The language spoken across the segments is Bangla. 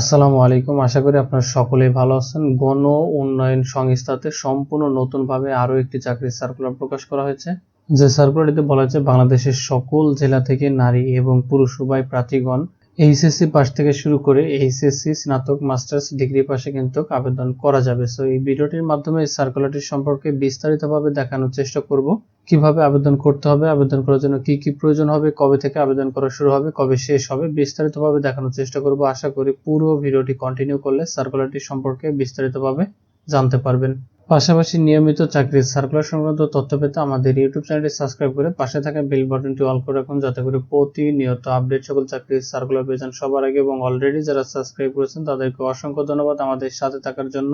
আসসালামু আলাইকুম। আশা করি আপনারা সকলেই ভালো আছেন। গণ উন্নয়ন সংস্থাতে সম্পূর্ণ নতুনভাবে আরও একটি চাকরির সার্কুলার প্রকাশ করা হয়েছে। যে সার্কুলারটিতে বলা হয়েছে, বাংলাদেশের সকল জেলা থেকে নারী এবং পুরুষ, উভয় প্রার্থীগণ এইচএসসি পাশ থেকে শুরু করে এইচএসসি স্নাতক, মাস্টার্স ডিগ্রি পাশে কিন্তু আবেদন করা যাবে। সো এই ভিডিওটির মাধ্যমে এই সার্কুলারটি সম্পর্কে বিস্তারিতভাবে দেখানোর চেষ্টা করব। কীভাবে আবেদন করতে হবে, আবেদন করার জন্য কি কি প্রয়োজন হবে, কবে থেকে আবেদন করা শুরু হবে, কবে শেষ হবে, বিস্তারিতভাবে দেখানোর চেষ্টা করব। আশা করি পুরো ভিডিওটি কন্টিনিউ করলে সার্কুলারটি সম্পর্কে বিস্তারিতভাবে জানতে পারবেন। পাশাপাশি নিয়মিত চাকরির সার্কুলার সংক্রান্ত তথ্য পেতে আমাদের ইউটিউব চ্যানেলটি সাবস্ক্রাইব করে পাশে থাকা বেল বাটনটি অল করে রাখুন, যাতে করে প্রতিনিয়ত আপডেট সকল চাকরির সার্কুলার পেয়ে যান সবার আগে এবং অলরেডি যারা সাবস্ক্রাইব করেছেন, তাদেরকে অসংখ্য ধন্যবাদ আমাদের সাথে থাকার জন্য।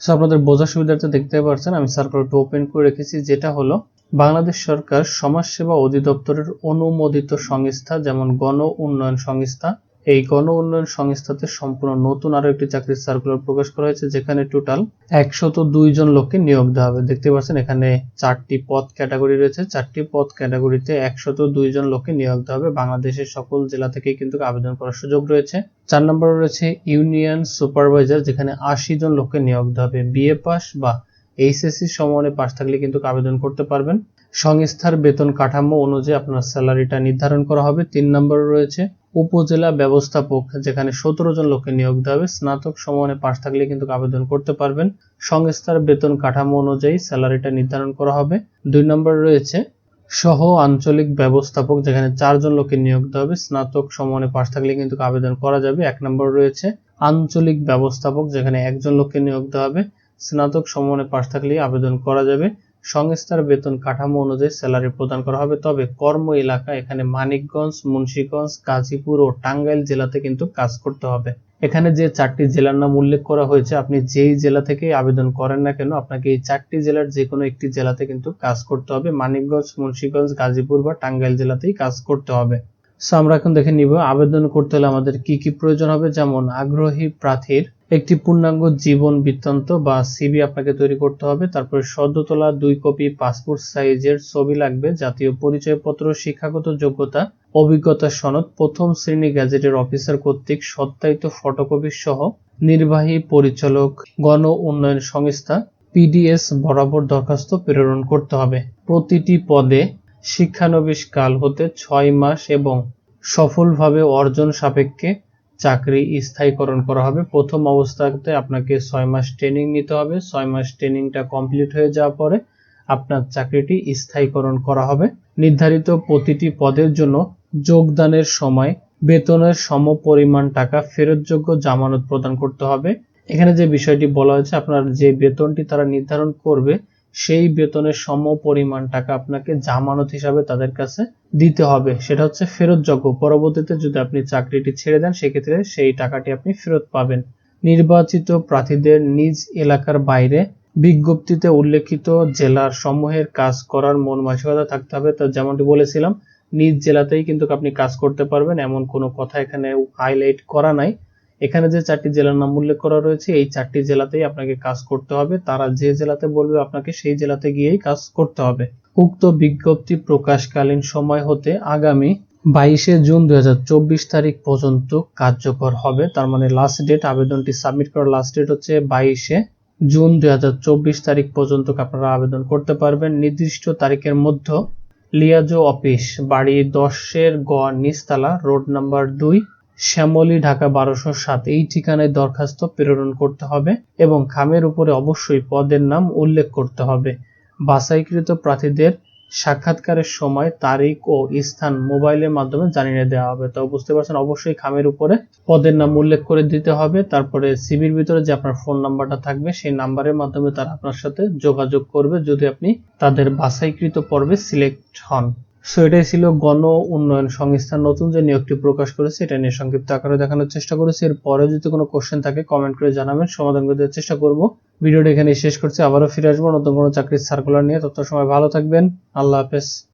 সো আপনাদের বোঝার সুবিধার্থে দেখতে পাচ্ছেন, আমি সার্কুলারটি ওপেন করে রেখেছি, যেটা হলো বাংলাদেশ সরকার সমাজসেবা অধিদপ্তরের অনুমোদিত সংস্থা, যেমন গণ উন্নয়ন সংস্থা এই গণ উন্নয়ন সংস্থাতে সম্পূর্ণ নতুন আরও একটি চাকরির সার্কুলার প্রকাশ করা হয়েছে, যেখানে টোটাল একশত দুই জন লোককে নিয়োগ দেওয়া হবে। দেখতে পাচ্ছেন, এখানে চারটি পদ ক্যাটাগরি রয়েছে। চারটি পদ ক্যাটাগরিতে একশত দুই জন লোককে নিয়োগ দেওয়া হবে। বাংলাদেশের সকল জেলা থেকে কিন্তু আবেদন করার সুযোগ রয়েছে। চার নম্বর রয়েছে ইউনিয়ন সুপারভাইজার, যেখানে আশি জন লোককে নিয়োগ দেওয়া হবে। বিএ পাস বা এইচএসসি সমানে পাশ থাকলে কিন্তু আবেদন করতে পারবেন। সংস্থার বেতন কাঠামো অনুযায়ী আপনার স্যালারিটা নির্ধারণ করা হবে। তিন নম্বরে রয়েছে, উপজেলা ব্যবস্থাপক, যেখানে সতেরো জন লোককে নিয়োগ দেওয়া হবে। স্নাতক সমানে পাশ থাকলে কিন্তু আবেদন করতে পারবেন। সংস্থার বেতন কাঠামো অনুযায়ী স্যালারিটা নির্ধারণ করা হবে। দুই নম্বরে রয়েছে, সহ আঞ্চলিক ব্যবস্থাপক, যেখানে চারজন লোককে নিয়োগ দেওয়া হবে। স্নাতক সমানে পাশ থাকলে কিন্তু আবেদন করা যাবে। এক নম্বর রয়েছে, আঞ্চলিক ব্যবস্থাপক, যেখানে একজন লোককে নিয়োগ দেওয়া হবে। স্নাতক সমানে পাশ থাকলেই আবেদন করা যাবে। সংস্থার বেতন কাঠামো অনুযায়ী স্যালারি প্রদান করা হবে। তবে কর্ম এলাকা এখানে মানিকগঞ্জ, মুন্সীগঞ্জ, গাজীপুর ও টাঙ্গাইল জেলাতে কিন্তু কাজ করতে হবে। এখানে যে চারটি জেলার নাম উল্লেখ করা হয়েছে, আপনি যেই জেলা থেকে আবেদন করেন না কেন, আপনাকে এই চারটি জেলার যে কোনো একটি জেলাতে কিন্তু কাজ করতে হবে। মানিকগঞ্জ, মুন্সীগঞ্জ, গাজীপুর বা টাঙ্গাইল জেলাতেই কাজ করতে হবে। সো আমরা এখন দেখে নিব, আবেদন করতে হলে আমাদের কি কি প্রয়োজন হবে? যেমন, আগ্রহী প্রার্থীর একটি পূর্ণাঙ্গ জীবন বৃত্তান্ত বা সিবি আপনাকে তৈরি করতে হবে। তারপরে সদ্য তোলা দুই কপি পাসপোর্ট সাইজের ছবি লাগবে, জাতীয় পরিচয়পত্র, শিক্ষাগত যোগ্যতা, অভিজ্ঞতা সনদ, প্রথম শ্রেণি গ্যাজেটের অফিসার কর্তৃক সত্যায়িত ফটোকপি সহ নির্বাহী পরিচালক, গণ উন্নয়ন সংস্থা পিডিএস বরাবর দরখাস্ত প্রেরণ করতে হবে। প্রতিটি পদে শিক্ষানবিশ কাল হতে ছয় মাস এবং সফলভাবে অর্জন সাপেক্ষে চাকরি স্থায়ীকরণ করা হবে। প্রথম অবস্থাতে আপনাকে ছয় মাস ট্রেনিং নিতে হবে। ছয় মাস ট্রেনিংটা কমপ্লিট হয়ে যাওয়ার পরে আপনার চাকরিটি স্থায়ীকরণ করা হবে। নির্ধারিত প্রতিটি পদের জন্য যোগদানের সময় বেতনের সম পরিমাণ টাকা ফেরতযোগ্য জামানত প্রদান করতে হবে। এখানে যে বিষয়টি বলা হয়েছে, আপনার যে বেতনটি তারা নির্ধারণ করবে সেই বেতনের সম পরিমাণ টাকা আপনাকে জামানত হিসাবে তাদের কাছে দিতে হবে। সেটা হচ্ছে ফেরতযোগ্য। পরবর্তীতে যদি আপনি চাকরিটি ছেড়ে দেন, সেক্ষেত্রে সেই টাকাটি আপনি ফেরত পাবেন। নির্বাচিত প্রার্থীদের নিজ এলাকার বাইরে বিজ্ঞপ্তিতে উল্লেখিত জেলার সমূহের কাজ করার মন মানসিকতা থাকতে হবে। তো যেমনটি বলেছিলাম, নিজ জেলাতেই কিন্তু আপনি কাজ করতে পারবেন। এমন কোনো কথা এখানে হাইলাইট করা নাই। এখানে যে চারটি জেলার নাম উল্লেখ করা রয়েছে, এই চারটি জেলাতেই আপনাকে কাজ করতে হবে। তারা যে জেলাতে বলবে আপনাকে সেই জেলাতে গিয়েই কাজ করতে হবে। উক্ত বিজ্ঞপ্তি প্রকাশকালীন সময় হতে আগামী বাইশে জুন দু হাজার চব্বিশ তারিখ পর্যন্ত কার্যকর হবে। তার মানে লাস্ট ডেট আবেদনটি সাবমিট করার লাস্ট ডেট হচ্ছে বাইশে জুন দু হাজার চব্বিশ তারিখ পর্যন্ত আপনারা আবেদন করতে পারবেন। নির্দিষ্ট তারিখের মধ্যে লিয়াজো অফিস, বাড়ি দশের গ নিস্তালা রোড নাম্বার দুই শ্যামলী, ঢাকা বারোশো সাত। এই ঠিকানায় দরখাস্ত প্রেরণ করতে হবে এবং খামের উপরে অবশ্যই পদের নাম উল্লেখ করতে হবে। বাছাইকৃত প্রার্থীদের সাক্ষাৎকারের সময়, তারিখ ও স্থান মোবাইলের মাধ্যমে জানিয়ে দেওয়া হবে। তো বুঝতে পারছেন, অবশ্যই খামের উপরে পদের নাম উল্লেখ করে দিতে হবে। তারপরে সিবির ভিতরে যে আপনার ফোন নাম্বারটা থাকবে, সেই নাম্বারের মাধ্যমে তারা আপনার সাথে যোগাযোগ করবে। যদি আপনি তাদের বাছাইকৃত পর্বে সিলেক্ট হন। সো এটাই ছিল গণ উন্নয়ন সংস্থার নতুন যে নিয়োগটি প্রকাশ করেছে, এটা নিয়ে সংক্ষিপ্ত আকারে দেখানোর চেষ্টা করেছি। এর পরে যদি কোনো কোশ্চেন থাকে কমেন্ট করে জানাবেন। সমাধান করে দেওয়ার চেষ্টা করব। ভিডিওটা এখানে শেষ করছি। আবারও ফিরে আসব নতুন কোনো চাকরির সার্কুলার নিয়ে। তত সময় ভালো থাকবেন। আল্লাহ হাফেজ।